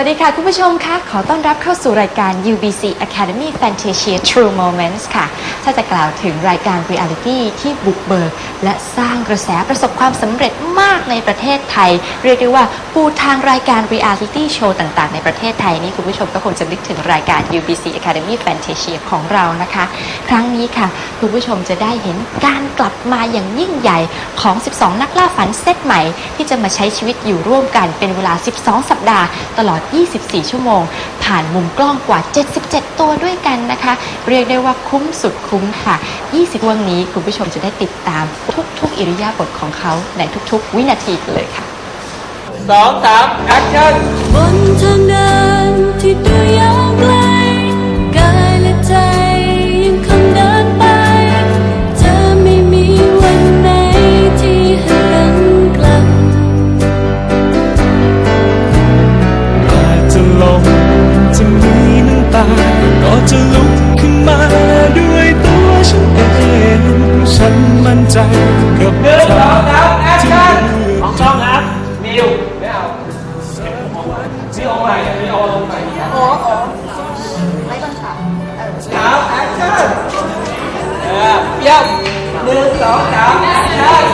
วัสดีค่ะ คุณผู้ชมคะขอต้อนรับเข้าสู่รายการ UBC Academy Fantasia True Moments ค่ะ ถ้าจะกล่าวถึงรายการ Reality ที่บุกเบิก และสร้างกระแสประสบความสำเร็จมากในประเทศไทย เรียกได้ว่าปูทางรายการ Reality Show ต่างๆ ในประเทศไทยนี่คุณผู้ชมก็คงจะนึกถึงรายการ UBC Academy Fantasia ของเรานะคะ ครั้งนี้ค่ะ คุณผู้ชมจะได้เห็นการกลับมาอย่างยิ่งใหญ่ของ 12 นักล่าฝันเซตใหม่ ที่จะมาใช้ชีวิตอยู่ร่วมกันเป็นเวลา 12 สัปดาห์ ตลอด24 ชั่วโมง ผ่านมุมกล้องกว่า 77 ตัวด้วยกันนะคะ เรียกได้ว่าคุ้มสุดคุ้มค่ะ 20 วันนี้คุณผู้ชมจะได้ติดตามทุกๆ อิริยาบถของเขาในทุกๆ วินาทีกันเลยค่ะสองสามแอคชั่นบนทางเดินที่ดูยาว ตา ก็จะลุกขึ้นมาด้วยตัวฉันเอง ฉันมั่นใจกับหนึ่งสองทาสามแอคชั่นที่ของช่องครับมิวไม่เอานี่เอาใหม่นี่เอาลงใหม่โอ้โหไม่ต้องค่ะสามแอคชั่นเออยี่ยมหนึ่งสองสามแอคชั่น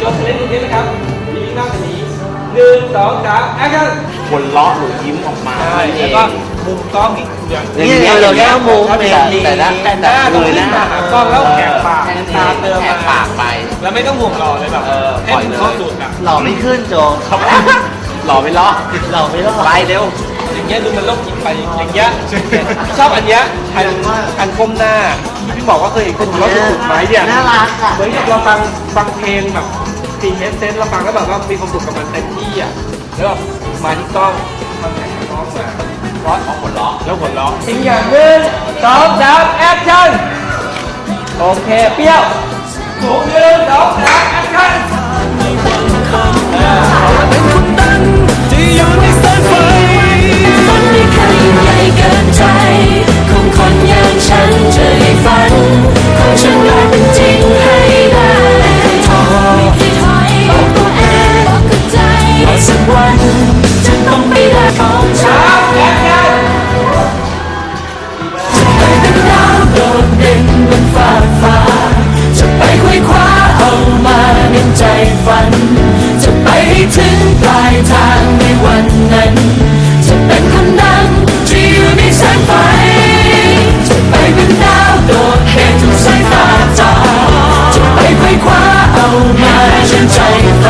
จบเล่นตรงนี้นะครับมีมากกว่านี้ หนึ่งสองสามแอคชั่นคนเลาะหรือยิ้มออกมาใช่แล้วก็มุมกล้องอีกอย่างเนี่ยเราแค่มุมแต่แต่ละแต่หน้าต้องขึ้นมาหากล้องแล้วแหกปากแทนตาเติมแหกมาปากไป แล้วไม่ต้องห่วงหล่อเลยแบบเออให้ปล่อยมันเลยเข้าสุดอะหล่อไม่ขึ้นโจครับหล่อไม่เลาะหล่อไม่เลาะไปเร็วอย่างเงี้ยดูมันโรคจิตไปอย่างเงี้ยชอบอันเนี้ยอันอันก้มหน้าที่พี่บอกว่าเคยเห็นคนหัวเราะสุดๆไหมเนี่ยน่ารักอะเหมือนกับเราฟังฟังเพลงแบบ ฟีเอสเซนเราฟังแล้วแบบว่ามีความสุขกับมันเต็มที่อะแล้วแบบมาที่กล้องทำแหนกล้องมาเพราะของคนเลาะแล้วหัวเราะอีกอย่างหนึ่งสองสามแอคชั่นโอเคเปรี้ยวหนึ่งสองสามแอคชั่น เด่น